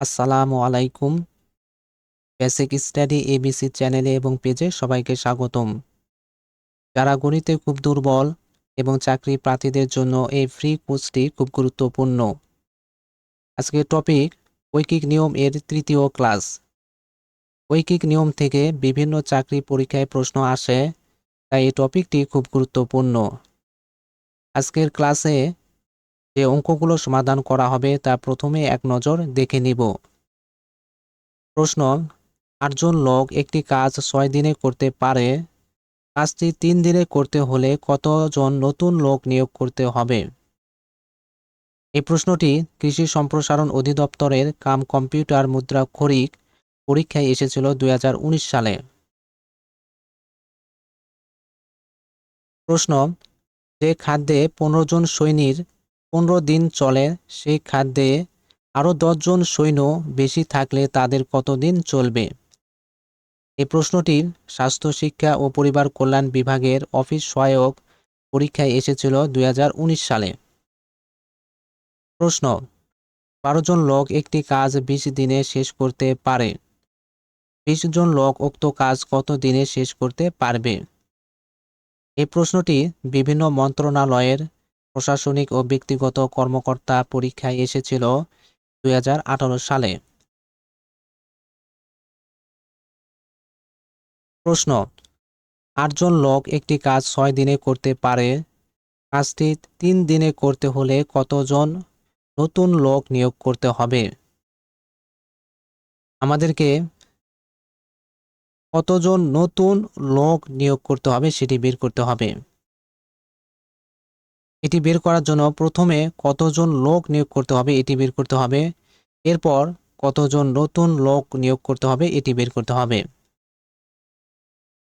আসসালামু আলাইকুম। Basic study ABC চ্যানেলে এবং পেজে সবাইকে স্বাগতম। যারা গণিতে খুব দুর্বল এবং চাকরি প্রার্থীদের জন্য এই ফ্রি কোর্সটি খুব গুরুত্বপূর্ণ। আজকের টপিক ঐকিক নিয়ম এর তৃতীয় ক্লাস ঐকিক নিয়ম থেকে বিভিন্ন চাকরি পরীক্ষায় প্রশ্ন আসে, তাই এই টপিকটি খুব গুরুত্বপূর্ণ। আজকের ক্লাসে যে অঙ্কগুলো সমাধান করা হবে তা প্রথমে এক নজর দেখে নিব। প্রশ্ন, আটজন লোক একটি কাজ ছয় দিনে করতে পারে, কাজটি তিন দিনে করতে হলে কতজন নতুন লোক নিয়োগ করতে হবে? এই প্রশ্নটি কৃষি সম্প্রসারণ অধিদপ্তরের কাম কম্পিউটার মুদ্রা খরিক পরীক্ষায় এসেছিল দুই হাজার উনিশ সালে। প্রশ্ন, যে খাদ্যে পনেরো জন সৈনিক পনেরো দিন চলে সেই খাদ্যে আরও দশজন সৈন্য বেশি থাকলে তাদের কতদিন চলবে? এই প্রশ্নটি স্বাস্থ্য, শিক্ষা ও পরিবার কল্যাণ বিভাগের অফিস সহায়ক পরীক্ষায় এসেছিল দুই হাজার উনিশ সালে। প্রশ্ন, বারো জন লোক একটি কাজ বিশ দিনে শেষ করতে পারে? বিশ জন লোক উক্ত কাজ কত দিনে শেষ করতে পারবে? এই প্রশ্নটি বিভিন্ন মন্ত্রণালয়ের প্রশাসনিক ও ব্যক্তিগত কর্মকর্তা পরীক্ষায় এসেছিল দুই হাজার আঠারো সালে। প্রশ্ন, আটজন লোক একটি কাজ ছয় দিনে করতে পারে? কাজটি তিন দিনে করতে হলে কতজন নতুন লোক নিয়োগ করতে হবে? আমাদেরকে কতজন নতুন লোক নিয়োগ করতে হবে সেটি বের করতে হবে। এটি বের করার জন্য প্রথমে কতজন লোক নিয়োগ করতে হবে এটি বের করতে হবে। এরপর কতজন নতুন লোক নিয়োগ করতে হবে এটি বের করতে হবে।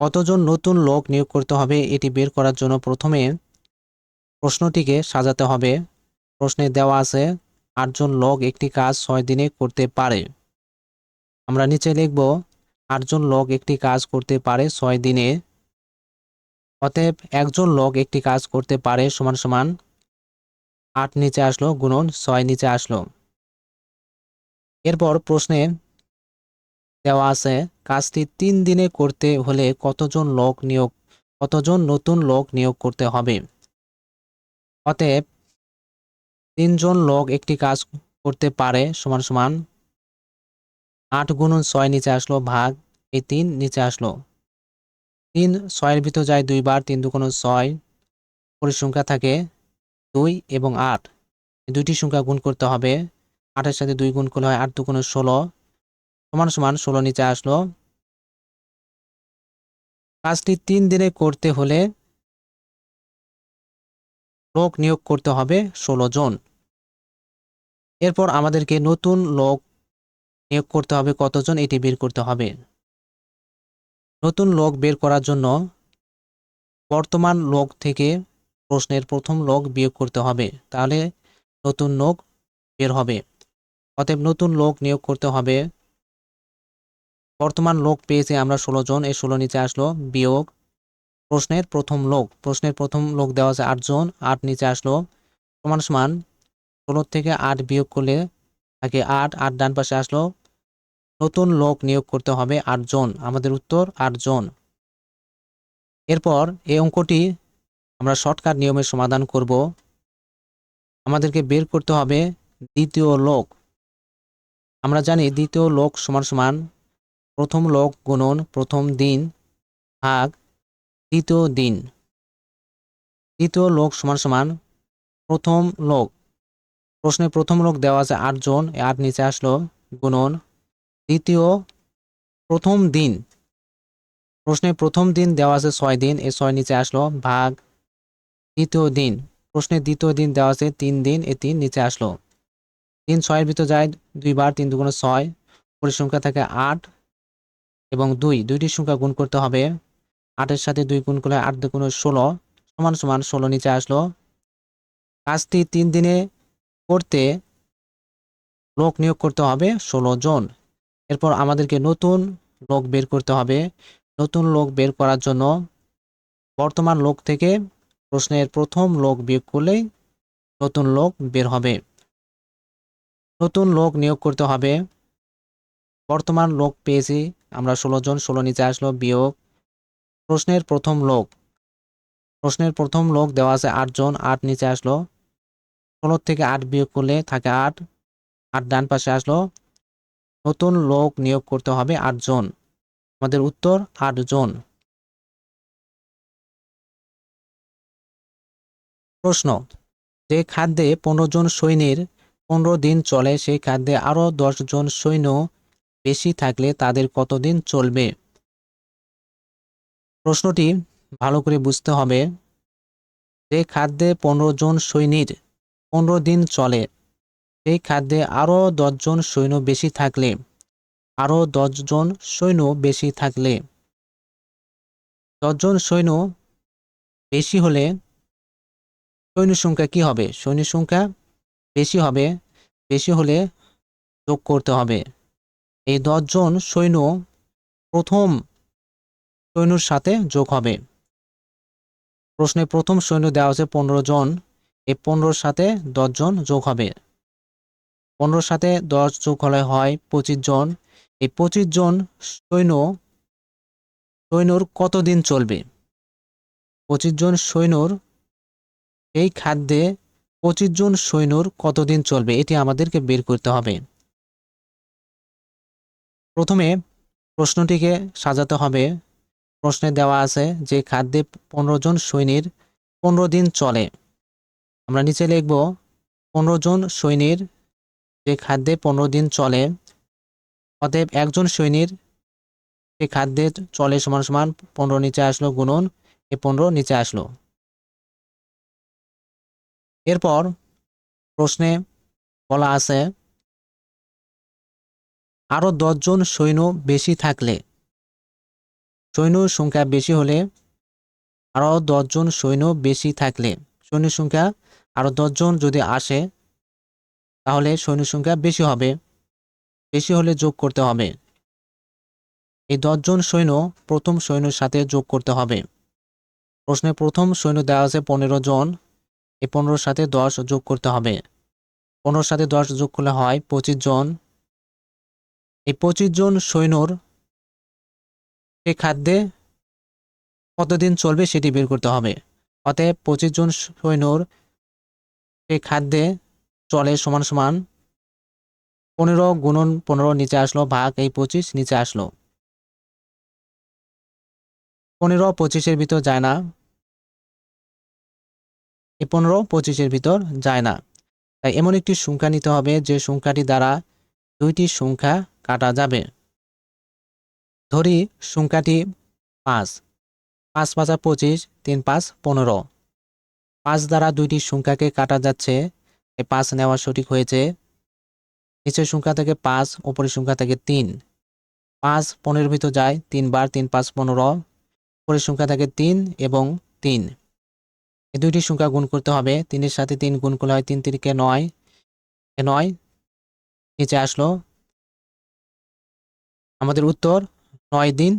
কতজন নতুন লোক নিয়োগ করতে হবে এটি বের করার জন্য প্রথমে প্রশ্নটিকে সাজাতে হবে। প্রশ্নে দেওয়া আছে, আটজন লোক একটি কাজ ছয় দিনে করতে পারে। আমরা নিচে লিখব, আটজন লোক একটি কাজ করতে পারে ছয় দিনে। অতএব একজন লোক একটি কাজ করতে পারে সমান সমান আট নিচে আসলো গুণন ছয় নিচে আসলো। এরপর প্রশ্নে দেওয়া আছে, কাজটি তিন দিনে করতে হলে কতজন লোক নিয়োগ, কতজন নতুন লোক নিয়োগ করতে হবে? অতএব তিনজন লোক একটি কাজ করতে পারে সমান সমান আট গুণন ছয় নিচে আসলো ভাগ, এই তিন নিচে আসলো। তিন, ছয়ের ভিতর যায় দুইবার, তিন দুগুণ ছয় পরিসংখ্যা থাকে দুই এবং আট। দুইটি সংখ্যা গুণ করতে হবে। আটের সাথে দুই গুণ করলে হয় আট দুগুণ ষোলো। সমান সমান ষোলো নিচে আসলো। কাজটি তিন দিনে করতে হলে লোক নিয়োগ করতে হবে ষোলো জন। এরপর আমাদেরকে নতুন লোক নিয়োগ করতে হবে কতজন, এটি বের করতে হবে। নতুন লোক বের করার জন্য বর্তমান লোক থেকে প্রশ্নের প্রথম লোক বিয়োগ করতে হবে। তাহলে নতুন লোক বের হবে। অতএব নতুন লোক নিয়োগ করতে হবে। বর্তমান লোক পেয়েছে আমরা ষোলো জন, এই ষোলো নিচে আসলো বিয়োগ প্রশ্নের প্রথম লোক প্রশ্নের প্রথম লোক দেওয়া আছে আটজন আট নিচে আসলো সমান সমান ষোলো থেকে আট বিয়োগ করলে থাকে আট আট ডান পাশে আসলো নতুন লোক নিয়োগ করতে হবে আটজন। আমাদের উত্তর, আটজন। এরপর এই অঙ্কটি আমরা শর্টকাট নিয়মের সমাধান করব। আমাদেরকে বের করতে হবে দ্বিতীয় লোক। আমরা জানি দ্বিতীয় লোক সমান সমান প্রথম লোক গুণন প্রথম দিন ভাগ দ্বিতীয় দিন। দ্বিতীয় লোক সমান সমান প্রথম লোক। প্রশ্নে প্রথম লোক দেওয়া আছে আটজন আট নিচে আসলো গুণন দ্বিতীয় প্রথম দিন। প্রশ্নে প্রথম দিন দেওয়া আছে ছয় দিন এ ছয় নিচে আসলো ভাগ। দ্বিতীয় দিন, প্রশ্নে দ্বিতীয় দিন দেওয়া আছে তিন দিন এ তিন নিচে আসলো। তিন ছয়ের ভিতর যায় দুইবার, তিন দুগুণ ছয় পরিসংখ্যা থাকে আট এবং দুই। দুইটি সংখ্যা গুণ করতে হবে। আটের সাথে দুই গুণ করলে আট দুগুণ ষোলো, সমান সমান ষোলো নিচে আসলো। কাজটি তিন দিনে করতে লোক নিয়োগ করতে হবে ষোলো জন। এরপর আমাদেরকে নতুন লোক বের করতে হবে। নতুন লোক বের করার জন্য বর্তমান লোক থেকে প্রশ্নের প্রথম লোক বিয়োগ করলেই নতুন লোক বের হবে। নতুন লোক নিয়োগ করতে হবে। বর্তমান লোক পেয়েছি আমরা ষোলো জন, ষোলো নিচে আসলো, বিয়োগ। প্রশ্নের প্রথম লোক, প্রশ্নের প্রথম লোক দেওয়া আছে আটজন আট নিচে আসলো। ষোলোর থেকে আট বিয়োগ করলে থাকে আট আট ডান পাশে আসলো। নতুন লোক নিয়োগ করতে হবে আটজন। আমাদের উত্তর, আটজন। প্রশ্ন, যে খাদ্যে পনেরো জন সৈন্যের পনেরো দিন চলে, সেই খাদ্যে আরও জন সৈন্য বেশি থাকলে তাদের কতদিন চলবে? প্রশ্নটি ভালো করে বুঝতে হবে। যে খাদ্যে পনেরো জন সৈন্যের পনেরো দিন চলে সেই খাদ্যে আরও দশজন সৈন্য বেশি থাকলে আরও দশজন সৈন্য বেশি থাকলে। দশজন সৈন্য বেশি হলে সৈন্য সংখ্যা কি হবে? সৈন্য সংখ্যা বেশি হবে, বেশি হলে যোগ করতে হবে। এই দশজন সৈন্য প্রথম সৈন্যর সাথে যোগ হবে। প্রশ্নে প্রথম সৈন্য দেওয়া হচ্ছে পনেরো জন, এই পনেরোর সাথে দশজন যোগ হবে। পনেরোর সাথে দশ যোগ হলে হয় পঁচিশ জন। এই পঁচিশ জন সৈন্য, সৈন্যর কতদিন চলবে? পঁচিশ জন সৈন্যর এই খাদ্যে পঁচিশ জন সৈন্যর কতদিন চলবে, এটি আমাদেরকে বের করতে হবে। প্রথমে প্রশ্নটিকে সাজাতে হবে। প্রশ্নে দেওয়া আছে যে খাদ্যে পনেরো জন সৈন্যের পনেরো দিন চলে। আমরা নিচে লিখব, পনেরো জন সৈন্যের যে খাদ্যে পনেরো দিন চলে, অতএব একজন সৈন্যের যে খাদ্যে চলে সমান সমান পনেরো নিচে আসলো গুণন, এ পনেরো নিচে আসলো। এরপর প্রশ্নে বলা আছে আরও দশজন সৈন্য বেশি থাকলে সৈন্য সংখ্যা বেশি হলে আরও দশজন সৈন্য বেশি থাকলে সৈন্য সংখ্যা আরও দশজন যদি আসে তাহলে সৈন্য সংখ্যা বেশি হবে। বেশি হলে যোগ করতে হবে। এই দশজন সৈন্য প্রথম সৈন্যের সাথে যোগ করতে হবে। প্রশ্নে প্রথম সৈন্য দেওয়া আছে পনেরো জন। এই পনেরোর সাথে দশ যোগ করতে হবে। পনেরোর সাথে দশ যোগ করলে হয় পঁচিশ জন। এই পঁচিশ জন সৈন্যর সে খাদ্যে কতদিন চলবে সেটি বের করতে হবে। অতএব পঁচিশ জন সৈন্যর সে খাদ্যে চলে সমান সমান পনেরো গুণন পনেরো নিচে আসলো, ভাগ এই পঁচিশ নিচে আসলো। পনেরো পঁচিশের ভিতর যায় না। এই পনেরো পঁচিশের ভিতর যায় না। তাই এমন একটি সংখ্যা নিতে হবে, যে সংখ্যাটি দ্বারা দুইটি সংখ্যা কাটা যাবে। ধরি সংখ্যাটি পাঁচ। পাঁচ পাঁচা পঁচিশ, তিন পাঁচ পনেরো। পাঁচ দ্বারা দুইটি সংখ্যাকে কাটা যাচ্ছে এই পাঁচ নেওয়া সঠিক হয়েছে। নিচের সংখ্যা থেকে পাঁচ, উপরের সংখ্যা থেকে তিন। পাঁচ পনেরো ভিতর যায় তিনবার তিন, পাঁচ পনেরো। উপরের সংখ্যা থেকে তিন এবং তিন। এই দুইটি সংখ্যা গুণ করতে হবে। তিনের সাথে তিন গুণ করলে হয় তিন তিরিকে নয়। নয়। নিচে আসলো। আমাদের উত্তর, নয় দিন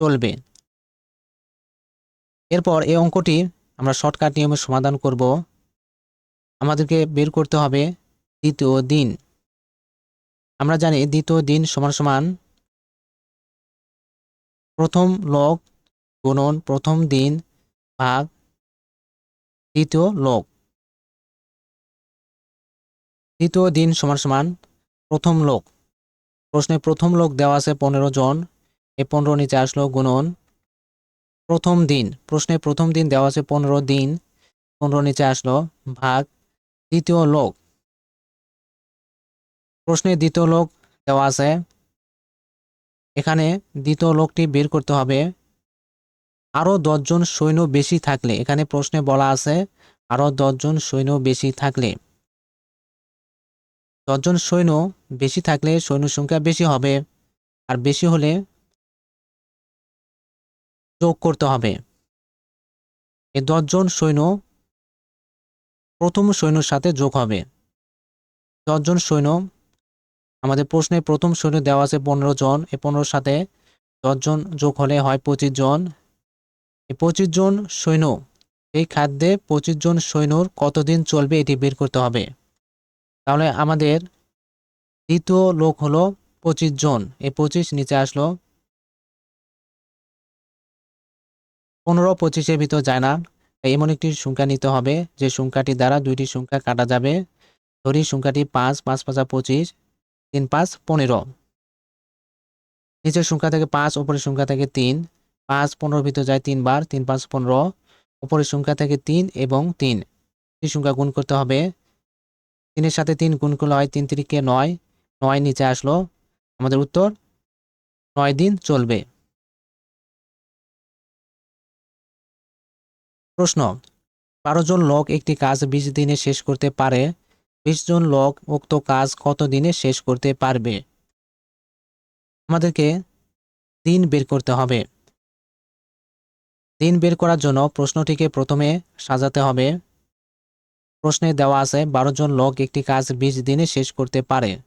চলবে। এরপর এই অঙ্কটি আমরা শর্টকাট নিয়মে সমাধান করব। আমাদেরকে বের করতে হবে দ্বিতীয় দিন। আমরা জানি দ্বিতীয় দিন সমান সমান প্রথম লগ গুণন প্রথম দিন ভাগ দ্বিতীয় লোক দ্বিতীয় দিন সমান সমান প্রথম লোক প্রশ্নে প্রথম লোক দেওয়া আছে পনেরো জন। এ পনেরো নিচে আসলো গুণন প্রথম দিন। প্রশ্নে প্রথম দিন দেওয়া আছে পনেরো দিন। পনেরো নিচে আসলো ভাগ দ্বিতীয় লোক। প্রশ্নে দ্বিতীয় লোক দেওয়া আছে। এখানে দ্বিতীয় লোকটি বের করতে হবে। আরও দশজন সৈন্য বেশি থাকলে, এখানে প্রশ্নে বলা আছে আরও দশজন সৈন্য বেশি থাকলে। দশজন সৈন্য বেশি থাকলে সৈন্য সংখ্যা বেশি হবে, আর বেশি হলে যোগ করতে হবে। এই দশজন সৈন্য প্রথম সৈন্যর সাথে যোগ হবে। দশজন সৈন্য। আমাদের প্রশ্নে প্রথম সৈন্য দেওয়া আছে পনেরো জন। এই পনেরোর সাথে দশজন যোগ হলে হয় পঁচিশ জন। এই পঁচিশ জন সৈন্য, এই খাদ্যে পঁচিশ জন সৈন্যর কতদিন চলবে এটি বের করতে হবে। তাহলে আমাদের দ্বিতীয় লোক হলো পঁচিশ জন। এই পঁচিশ নিচে আসলো। পনেরো পঁচিশের ভিতর যায় না। এমন একটি সংখ্যা নিতে হবে, যে সংখ্যাটি দ্বারা দুইটি সংখ্যা কাটা যাবে। ধরি সংখ্যাটি পাঁচ পাঁচ পাঁচা পঁচিশ, তিন পাঁচ পনেরো। নিচের সংখ্যা থেকে পাঁচ, উপরের সংখ্যা থেকে তিন, পাঁচ পনেরোর ভিতরে যায় তিনবার তিন পাঁচ পনেরো, উপরের সংখ্যা থেকে তিন এবং তিন। এই সংখ্যা গুণ করতে হবে। তিনের সাথে তিন গুণ করলে হয় তিন তিরিকে নয় নয় নিচে আসলো। আমাদের উত্তর, নয় দিন চলবে। প্রশ্ন, বারো জন লোক একটি কাজ বিশ দিনে শেষ করতে পারে? বিশ জন লোক উক্ত কাজ কত দিনে শেষ করতে পারবে? আমাদেরকে দিন বের করতে হবে। দিন বের করার জন্য প্রশ্নটিকে প্রথমে সাজাতে হবে। প্রশ্নে দেওয়া আছে, বারো জন লোক একটি কাজ বিশ দিনে শেষ করতে পারে।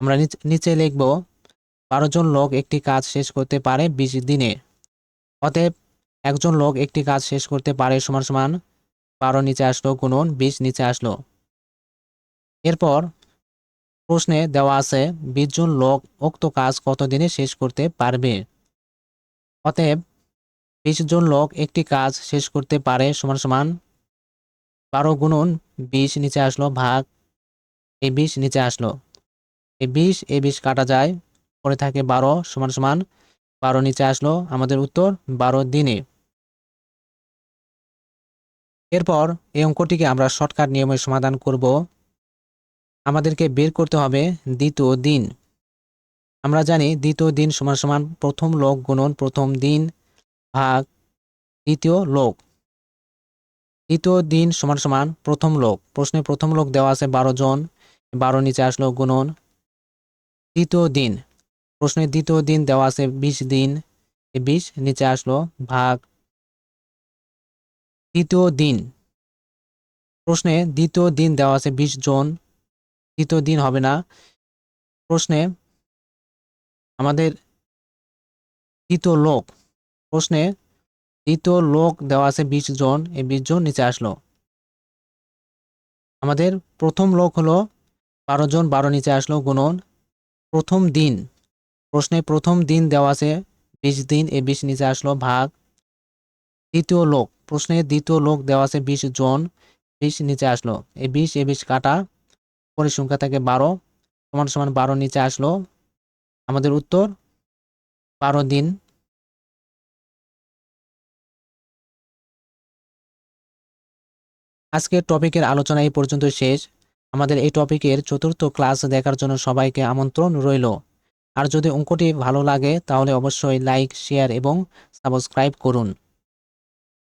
আমরা নিচ- লিখব, বারো জন লোক একটি কাজ শেষ করতে পারে বিশ দিনে। অতএব একজন লোক একটি কাজ শেষ করতে পারে, সমান সমান বারো নিচে আসলো, গুণন বিশ নিচে আসলো। এরপর প্রশ্নে দেওয়া আছে, বিশ জন লোক উক্ত কাজ কত দিনে শেষ করতে পারবে? অতএব, বিশ জন লোক একটি কাজ শেষ করতে পারে, সমান সমান বারো গুণন বিশ নিচে আসলো ভাগ এই বিশ নিচে আসলো। এই বিশ এই বিশ কাটা যায়, পরে থাকে বারো, সমান সমান বারো নিচে আসলো। আমাদের উত্তর, বারো দিনে। এরপর এই অঙ্কটিকে আমরা শর্টকাট নিয়মে সমাধান করব। আমাদেরকে বের করতে হবে দ্বিতীয় দিন। আমরা জানি দ্বিতীয় দিন সমান সমান প্রথম লোক গুণন প্রথম দিন ভাগ দ্বিতীয় লোক দ্বিতীয় দিন সমান সমান প্রথম লোক প্রশ্নে প্রথম লোক দেওয়া আছে বারো জন। বারো নিচে আসলো গুণন। দ্বিতীয় দিন। প্রশ্নে দ্বিতীয় দিন দেওয়া আছে বিশ দিন। বিশ নিচে আসলো ভাগ তৃতীয় দিন। প্রশ্নে দ্বিতীয় দিন দেওয়া আছে বিশ জন। তৃতীয় দিন হবে না। প্রশ্নে আমাদের তৃতীয় লোক। প্রশ্নে তৃতীয় লোক দেওয়া আছে বিশ জন। এই বিশ জন নিচে আসলো। আমাদের প্রথম লোক হলো বারো জন, বারো নিচে আসলো গুণন। প্রথম দিন। প্রশ্নে প্রথম দিন দেওয়া আছে বিশ দিন এ বিশ নিচে আসলো ভাগ। দ্বিতীয় লোক। প্রশ্নে দ্বিতীয় লোক দেওয়া আছে বিশ জন। বিশ নিচে আসলো। এই বিশ এ বিশ কাটা। পরের সংখ্যা থেকে বারো। সমান সমান বারো নিচে আসলো। আমাদের উত্তর, বারো দিন। আজকের টপিকের আলোচনা এই পর্যন্ত শেষ। আমাদের এই টপিকের চতুর্থ ক্লাস দেখার জন্য সবাইকে আমন্ত্রণ রইল। আর যদি অঙ্কটি ভালো লাগে, তাহলে অবশ্যই লাইক, শেয়ার এবং সাবস্ক্রাইব করুন।